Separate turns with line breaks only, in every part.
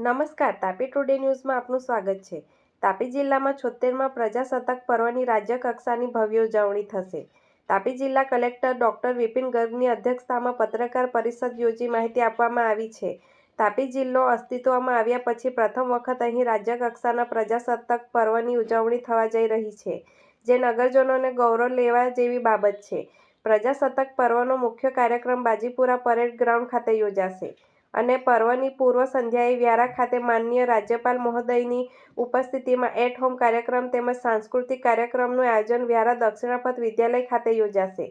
નમસ્કાર, તાપી ટુડે ન્યૂઝમાં આપનું સ્વાગત છે. તાપી જિલ્લામાં છોતેરમાં પ્રજાસત્તાક પર્વની રાજ્ય કક્ષાની ભવ્ય ઉજવણી થશે. તાપી જિલ્લા કલેક્ટર ડોક્ટર વિપિન ગર્ગની અધ્યક્ષતામાં પત્રકાર પરિષદ યોજી માહિતી આપવામાં આવી છે. તાપી જિલ્લો અસ્તિત્વમાં આવ્યા પછી પ્રથમ વખત અહીં રાજ્ય કક્ષાના પ્રજાસત્તાક પર્વની ઉજવણી થવા જઈ રહી છે, જે નગરજનોને ગૌરવ લેવા જેવી બાબત છે. પ્રજાસત્તાક પર્વનો મુખ્ય કાર્યક્રમ બાજીપુરા પરેડ ગ્રાઉન્ડ ખાતે યોજાશે. અને પર્વની પૂર્વ સંધ્યાએ વ્યારા ખાતે માનનીય રાજ્યપાલ મહોદયની ઉપસ્થિતિમાં એટ હોમ કાર્યક્રમ તેમજ સાંસ્કૃતિક કાર્યક્રમનું આયોજન વ્યારા દક્ષિણાપથ વિદ્યાલય ખાતે યોજાશે,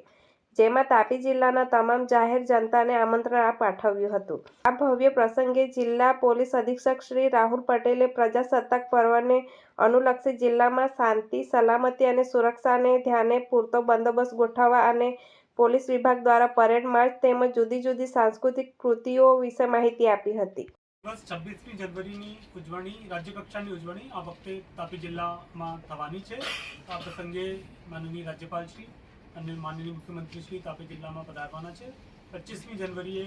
જેમાં તાપી જિલ્લાના તમામ જાહેર જનતાને આમંત્રણ પાઠવ્યું હતું. આ ભવ્ય પ્રસંગે જિલ્લા પોલીસ અધિક્ષક શ્રી રાહુલ પટેલે પ્રજાસત્તાક પર્વને અનુલક્ષી જિલ્લામાં શાંતિ, સલામતી અને સુરક્ષાને ધ્યાને પૂરતો બંદોબસ્ત ગોઠવવા અને પોલીસ વિભાગ દ્વારા પરેડ માર્ચ તેમજ જુદી જુદી સાંસ્કૃતિક કૃતિઓ વિશે માહિતી આપી હતી.
બસ છવ્વીસમી જનવરીની ઉજવણી રાજ્યકક્ષાની ઉજવણી આ વખતે તાપી જિલ્લામાં થવાની છે. આ પ્રસંગે માનનીય રાજ્યપાલશ્રી અને માનનીય મુખ્યમંત્રીશ્રી તાપી જિલ્લામાં પધારવાના છે. પચીસમી જનવરીએ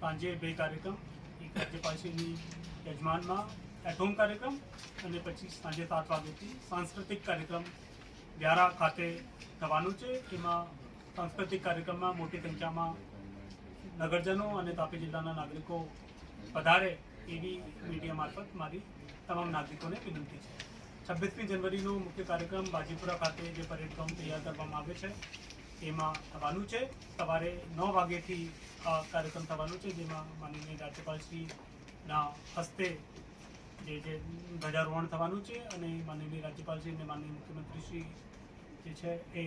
સાંજે બે કાર્યક્રમ, એક રાજ્યપાલશ્રીની યજમાનમાં એટ હોમ કાર્યક્રમ અને પછી સાંજે સાત વાગ્યાથી સાંસ્કૃતિક કાર્યક્રમ વ્યારા ખાતે થવાનું છે. એમાં સાંસ્કૃતિક કાર્યક્રમમાં મોટી સંખ્યામાં નગરજનો અને તાપી જિલ્લાના નાગરિકો પધારે એવી મીડિયા મારફત મારી તમામ નાગરિકોને વિનંતી છે. છવ્વીસમી જનવરીનો મુખ્ય કાર્યક્રમ બાજીપુરા ખાતે જે પરેડ ગ્રાઉન્ડ તૈયાર કરવામાં આવે છે, એમાં થવાનું છે. સવારે નવ વાગ્યેથી આ કાર્યક્રમ થવાનો છે, જેમાં માનનીય રાજ્યપાલશ્રીના હસ્તે જે જે ધ્વજારોહણ થવાનું છે અને માનનીય રાજ્યપાલશ્રી અને માનનીય મુખ્યમંત્રીશ્રી જે છે એ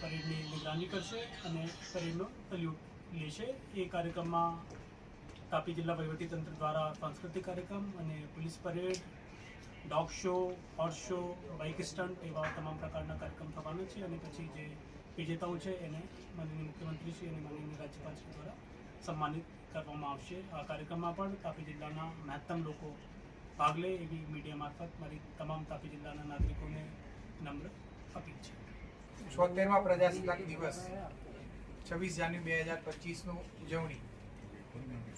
પરેડની નિગરાની કરશે અને પરેડનો સલ્યુટ લેશે. એ કાર્યક્રમમાં તાપી જિલ્લા વહીવટીતંત્ર દ્વારા સાંસ્કૃતિક કાર્યક્રમ અને police parade, dog show, horse show, bike stunt એવા તમામ પ્રકારના કાર્યક્રમ થવાના છે અને પછી જે વિજેતાઓ છે એને માનનીય મુખ્યમંત્રીશ્રી અને માનનીય રાજ્યપાલશ્રી દ્વારા સન્માનિત કરવામાં આવશે. આ કાર્યક્રમમાં પણ તાપી જિલ્લાના મહત્તમ લોકો ભાગ લે એવી મીડિયા મારફત મારી તમામ તાપી જિલ્લાના નાગરિકોને નમ્ર અપીલ છે.
છોતેરમા પ્રજાસત્તાક દિવસ, છવ્વીસ જાન્યુઆરી બે હજાર પચીસનું ઉજવણી.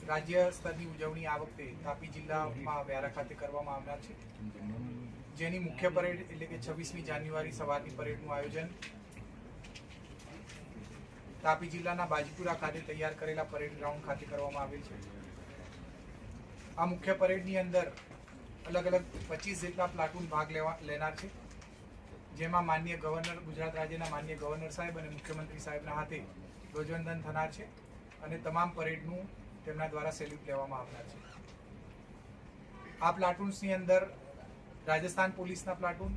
રાજ્ય સ્તરની ઉજવણી આ વખતે તાપી જિલ્લામાં વ્યારા ખાતે કરવામાં આવનાર છે. જેની મુખ્ય પરેડ એટલે કે છવ્વીસમી જાન્યુઆરી સવારની પરેડનું આયોજન તાપી જિલ્લાના બાજીપુરા ખાતે તૈયાર કરેલા પરેડ ગ્રાઉન્ડ ખાતે કરવામાં આવેલ છે. આ મુખ્ય પરેડની અંદર અલગ અલગ પચીસ જેટલા પ્લાટૂન ભાગ લેવા લેનાર છે. જેમાં માન્ય ગવર્નર, ગુજરાત રાજ્યના માન્ય ગવર્નર સાહેબ અને મુખ્યમંત્રી સાહેબના હાથે ધ્વજવંદન થનાર છે અને તમામ પરેડનું તેમના દ્વારા સેલ્યુટ લેવામાં આવનાર છે. આ પ્લાટૂન્સની અંદર રાજસ્થાન પોલીસના પ્લાટૂન,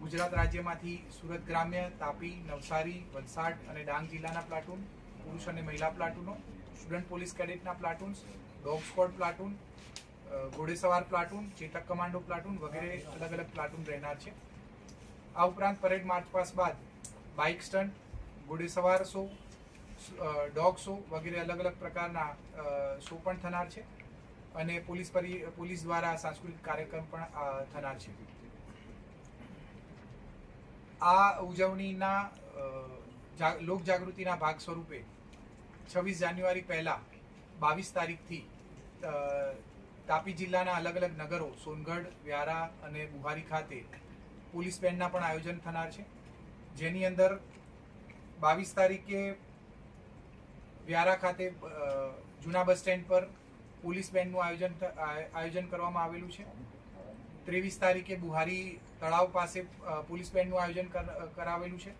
ગુજરાત રાજ્યમાંથી સુરત ગ્રામ્ય, તાપી, નવસારી, વલસાડ અને ડાંગ જિલ્લાના પ્લાટૂન, પુરુષ અને મહિલા પ્લાટૂનો, સ્ટુડન્ટ પોલીસ કેડેટના પ્લાટૂન્સ, ડોગ સ્કોડ પ્લાટૂન ઘોડેસવાર પ્લાટૂન, ચેતક કમાન્ડો પ્લાટૂન વગેરે અલગ અલગ પ્લાટૂન રહેનાર છે. આ ઉપરાંત પરેડ માર્ચ પાસ બાદ બાઇક સ્ટન્ટ ઘોડેસવાર શો ડોગ શો વગેરે અલગ અલગ પ્રકારના શો પણ થનાર છે અને પોલીસ પરી, પોલીસ દ્વારા સાંસ્કૃતિક કાર્યક્રમ પણ થનાર છે. આ ઉજવણીના લોક જાગૃતિના ભાગ સ્વરૂપે છવ્વીસ જાન્યુઆરી પહેલા બાવીસ તારીખથી તાપી જિલ્લાના અલગ અલગ નગરો સોનગઢ, વ્યારા અને બુહારી ખાતે પોલીસ બેન્ડના પણ આયોજન થનાર છે. જેની અંદર બાવીસ તારીખે વ્યારા ખાતે જૂના બસ સ્ટેન્ડ પર પોલીસ બેન્ડનું આયોજન આયોજન કરવામાં આવેલું છે. ત્રેવીસ તારીખે બુહારી તળાવ પાસે પોલીસ બેન્ડનું આયોજન કરાવેલું છે.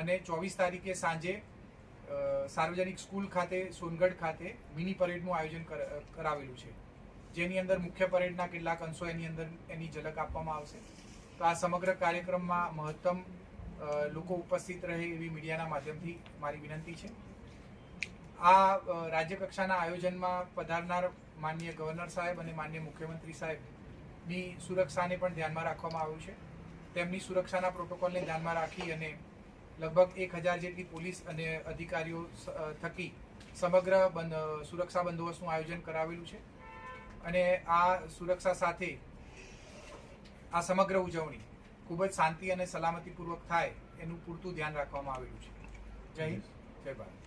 અને ચોવીસ તારીખે સાંજે સાર્વજનિક સ્કૂલ ખાતે, સોનગઢ ખાતે મિની પરેડનું આયોજન કરાવેલું છે. જેની અંદર મુખ્ય પરેડના કેટલાક અંશો એની અંદર એની ઝલક આપવામાં આવશે. તો આ સમગ્ર કાર્યક્રમમાં મહત્તમ લોકો ઉપસ્થિત રહે એવી મીડિયાના માધ્યમથી મારી વિનંતી છે. આ રાજ્ય કક્ષાના આયોજનમાં પધારનાર માનનીય ગવર્નર સાહેબ અને માન્ય મુખ્યમંત્રી સાહેબની સુરક્ષાને પણ ધ્યાનમાં રાખવામાં આવ્યું છે. તેમની સુરક્ષાના પ્રોટોકોલને ધ્યાનમાં રાખી અને લગભગ એક હજાર જેટલી પોલીસ અને અધિકારીઓ થકી સમગ્ર સુરક્ષા બંદોબસ્તનું આયોજન કરાવેલું છે. અને આ સુરક્ષા સાથે આ સમગ્ર ઉજવણી ખૂબ જ શાંતિ અને સલામતીપૂર્વક થાય એનું પૂરતું ધ્યાન રાખવામાં આવેલું છે. જય હિન્દ. જય ભારત.